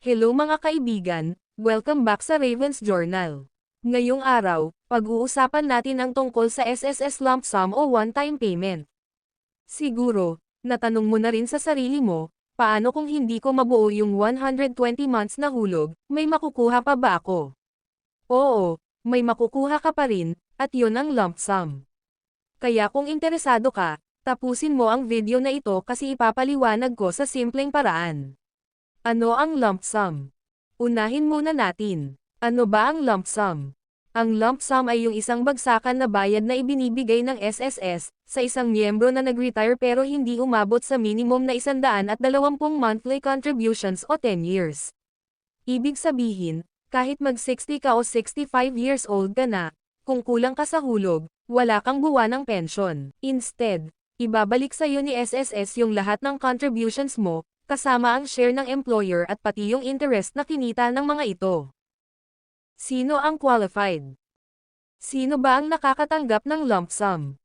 Hello mga kaibigan, welcome back sa Ravens Journal. Ngayong araw, pag-uusapan natin ang tungkol sa SSS lump sum o one-time payment. Siguro, natanong mo na rin sa sarili mo, paano kung hindi ko mabuo yung 120 months na hulog, may makukuha pa ba ako? Oo, may makukuha ka pa rin, at yun ang lump sum. Kaya kung interesado ka, tapusin mo ang video na ito kasi ipapaliwanag ko sa simpleng paraan. Ano ang lump sum? Unahin muna natin. Ano ba ang lump sum? Ang lump sum ay yung isang bagsakan na bayad na ibinibigay ng SSS sa isang miyembro na nag-retire pero hindi umabot sa minimum na 120 monthly contributions o 10 years. Ibig sabihin, kahit mag-60 ka o 65 years old ka na, kung kulang ka sa hulog, wala kang buwan ng pension. Instead, ibabalik sa iyo ni SSS yung lahat ng contributions mo, kasama ang share ng employer at pati yung interest na kinita ng mga ito. Sino ang qualified? Sino ba ang nakakatanggap ng lump sum?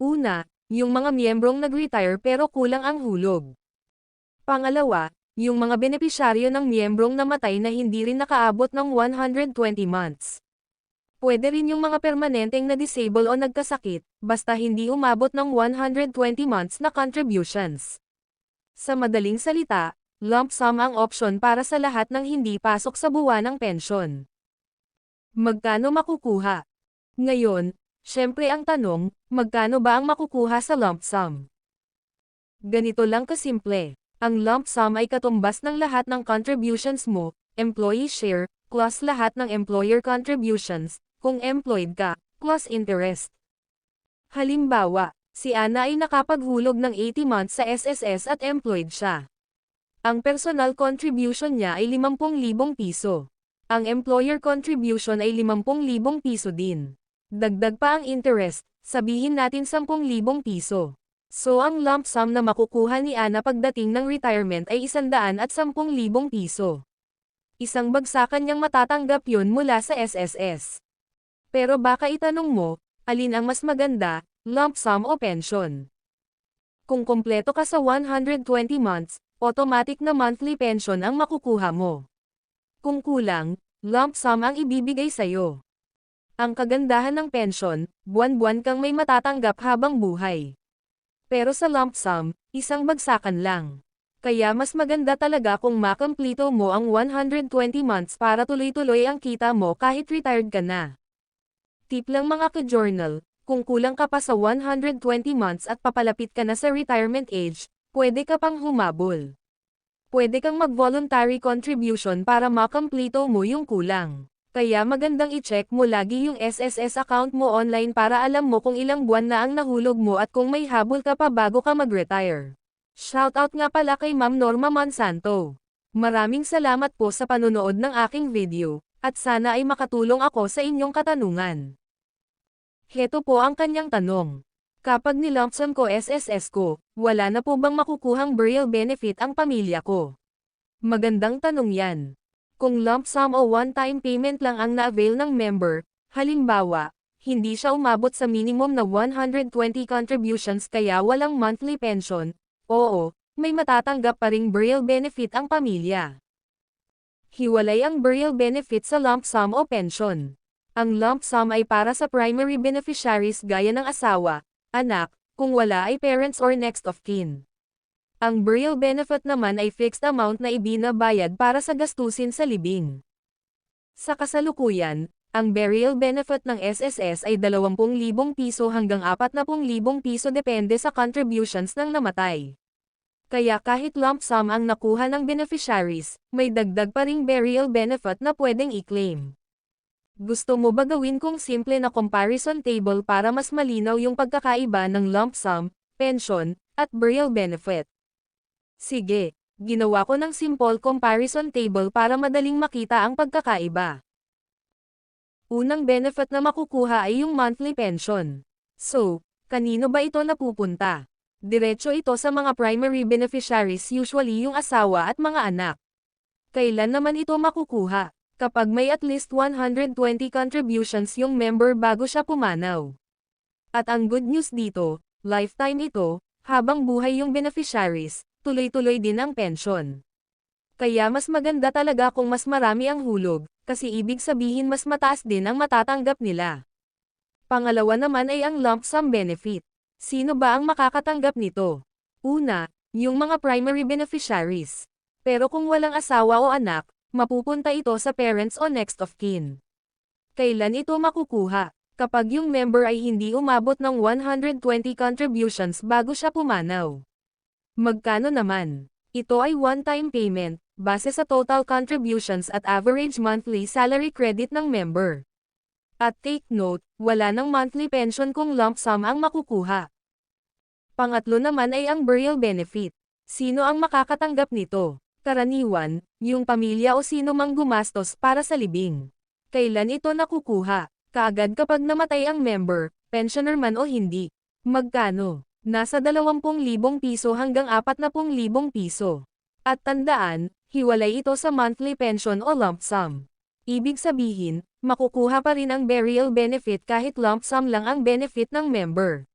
Una, yung mga miyembrong nag-retire pero kulang ang hulog. Pangalawa, yung mga benepisyaryo ng miyembrong namatay na hindi rin nakaabot ng 120 months. Pwede rin yung mga permanenteng na disable o nagkasakit, basta hindi umabot ng 120 months na contributions. Sa madaling salita, lump sum ang option para sa lahat ng hindi pasok sa buwan ng pensyon. Magkano makukuha? Ngayon, syempre ang tanong, magkano ba ang makukuha sa lump sum? Ganito lang kasimple. Ang lump sum ay katumbas ng lahat ng contributions mo, employee share, plus lahat ng employer contributions, kung employed ka, plus interest. Halimbawa, si Ana ay nakapaghulog ng 80 months sa SSS at employed siya. Ang personal contribution niya ay 50,000 piso. Ang employer contribution ay 50,000 piso din. Dagdag pa ang interest, sabihin natin 10,000 piso. So ang lump sum na makukuha ni Ana pagdating ng retirement ay 110,000 piso. Isang bagsakan niyang matatanggap yun mula sa SSS. Pero baka itanong mo, alin ang mas maganda, lump sum o pension? Kung kompleto ka sa 120 months, automatic na monthly pension ang makukuha mo. Kung kulang, lump sum ang ibibigay sa'yo. Ang kagandahan ng pension, buwan-buwan kang may matatanggap habang buhay. Pero sa lump sum, isang bagsakan lang. Kaya mas maganda talaga kung makomplito mo ang 120 months para tuloy-tuloy ang kita mo kahit retired ka na. Tip lang mga ka-journal, kung kulang ka pa sa 120 months at papalapit ka na sa retirement age, pwede ka pang humabol. Pwede kang mag-voluntary contribution para makomplito mo yung kulang. Kaya magandang i-check mo lagi yung SSS account mo online para alam mo kung ilang buwan na ang nahulog mo at kung may habol ka pa bago ka mag-retire. Shoutout nga pala kay Ma'am Norma Monsanto. Maraming salamat po sa panonood ng aking video, at sana ay makatulong ako sa inyong katanungan. Heto po ang kanyang tanong. Kapag nilumpsum ko SSS ko, wala na po bang makukuhang burial benefit ang pamilya ko? Magandang tanong yan. Kung lump sum o one-time payment lang ang na-avail ng member, halimbawa, hindi siya umabot sa minimum na 120 contributions kaya walang monthly pension, oo, may matatanggap pa ring burial benefit ang pamilya. Hiwalay ang burial benefit sa lump sum o pension. Ang lump sum ay para sa primary beneficiaries gaya ng asawa, anak, kung wala ay parents or next of kin. Ang burial benefit naman ay fixed amount na ibinabayad para sa gastusin sa libing. Sa kasalukuyan, ang burial benefit ng SSS ay 20,000 piso hanggang 40,000 piso depende sa contributions ng namatay. Kaya kahit lump sum ang nakuha ng beneficiaries, may dagdag pa ring burial benefit na pwedeng i-claim. Gusto mo ba gawin kong simple na comparison table para mas malinaw yung pagkakaiba ng lump sum, pension, at burial benefit? Sige, ginawa ko ng simple comparison table para madaling makita ang pagkakaiba. Unang benefit na makukuha ay yung monthly pension. So, kanino ba ito napupunta? Diretso ito sa mga primary beneficiaries usually yung asawa at mga anak. Kailan naman ito makukuha? Kapag may at least 120 contributions yung member bago siya pumanaw. At ang good news dito, lifetime ito, habang buhay yung beneficiaries, tuloy-tuloy din ang pension. Kaya mas maganda talaga kung mas marami ang hulog, kasi ibig sabihin mas mataas din ang matatanggap nila. Pangalawa naman ay ang lump sum benefit. Sino ba ang makakatanggap nito? Una, yung mga primary beneficiaries. Pero kung walang asawa o anak, mapupunta ito sa parents o next of kin. Kailan ito makukuha? Kapag yung member ay hindi umabot ng 120 contributions bago siya pumanaw. Magkano naman? Ito ay one-time payment, base sa total contributions at average monthly salary credit ng member. At take note, wala ng monthly pension kung lump sum ang makukuha. Pangatlo naman ay ang burial benefit. Sino ang makakatanggap nito? Karaniwan, yung pamilya o sino mang gumastos para sa libing. Kailan ito nakukuha? Kaagad kapag namatay ang member, pensioner man o hindi. Magkano? Nasa 20,000 piso hanggang 40,000 piso. At tandaan, hiwalay ito sa monthly pension o lump sum. Ibig sabihin, makukuha pa rin ang burial benefit kahit lump sum lang ang benefit ng member.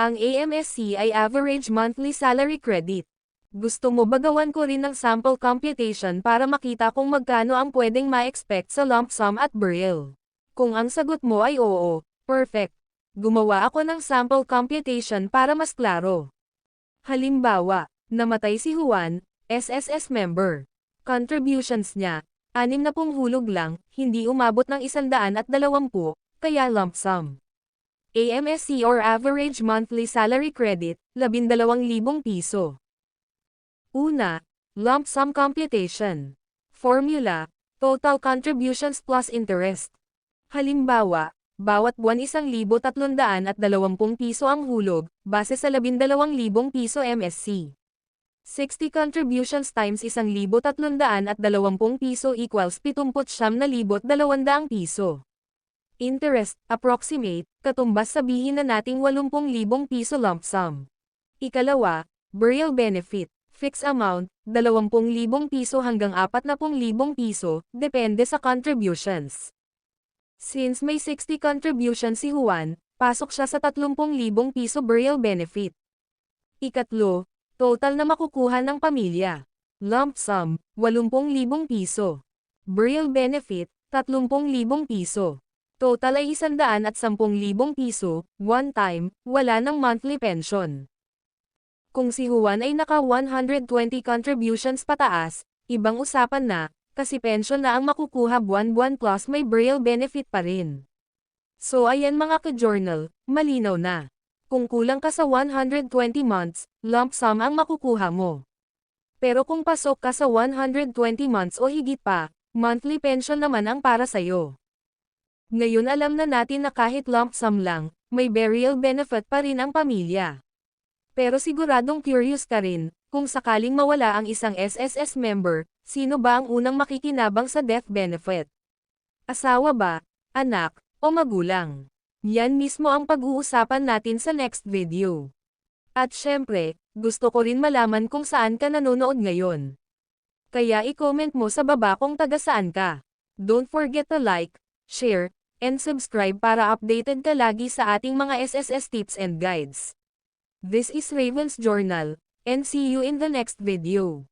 Ang AMSC ay average monthly salary credit. Gusto mo bagawan ko rin ng sample computation para makita kung magkano ang pwedeng ma-expect sa lump sum at burial. Kung ang sagot mo ay oo, perfect. Gumawa ako ng sample computation para mas klaro. Halimbawa, namatay si Juan, SSS member. Contributions niya, anim na pong hulog lang, hindi umabot ng isandaan at dalawampu, kaya lump sum. AMSC or average monthly salary credit, 12,000 piso. Una, lump sum computation. Formula, total contributions plus interest. Halimbawa, bawat buwan 1,320 piso ang hulog, base sa 12,000 piso MSC. 60 contributions times 1,320 piso equals 79,200 piso. Interest, approximate, katumbas sabihin na nating 80,000 piso lump sum. Ikalawa, burial benefit, fixed amount, 20,000 piso hanggang 40,000 piso, depende sa contributions. Since may 60 contributions si Juan, pasok siya sa 30,000 piso burial benefit. Ikatlo, total na makukuha ng pamilya. Lump sum, 80,000 piso. Burial benefit, 30,000 piso. Total ay 110,000 piso, one time, wala ng monthly pension. Kung si Juan ay naka 120 contributions pataas, ibang usapan na, kasi pension na ang makukuha buwan-buwan plus may burial benefit pa rin. So ayan mga ka-journal, malinaw na. Kung kulang ka sa 120 months, lump sum ang makukuha mo. Pero kung pasok ka sa 120 months o higit pa, monthly pension naman ang para sa'yo. Ngayon alam na natin na kahit lump sum lang, may burial benefit pa rin ang pamilya. Pero siguradong curious ka rin, kung sakaling mawala ang isang SSS member, sino ba ang unang makikinabang sa death benefit? Asawa ba, anak, o magulang? Yan mismo ang pag-uusapan natin sa next video. At syempre, gusto ko rin malaman kung saan ka nanonood ngayon. Kaya i-comment mo sa baba kung taga saan ka. Don't forget to like, share, and subscribe para updated ka lagi sa ating mga SSS tips and guides. This is Raven's Journal, and see you in the next video.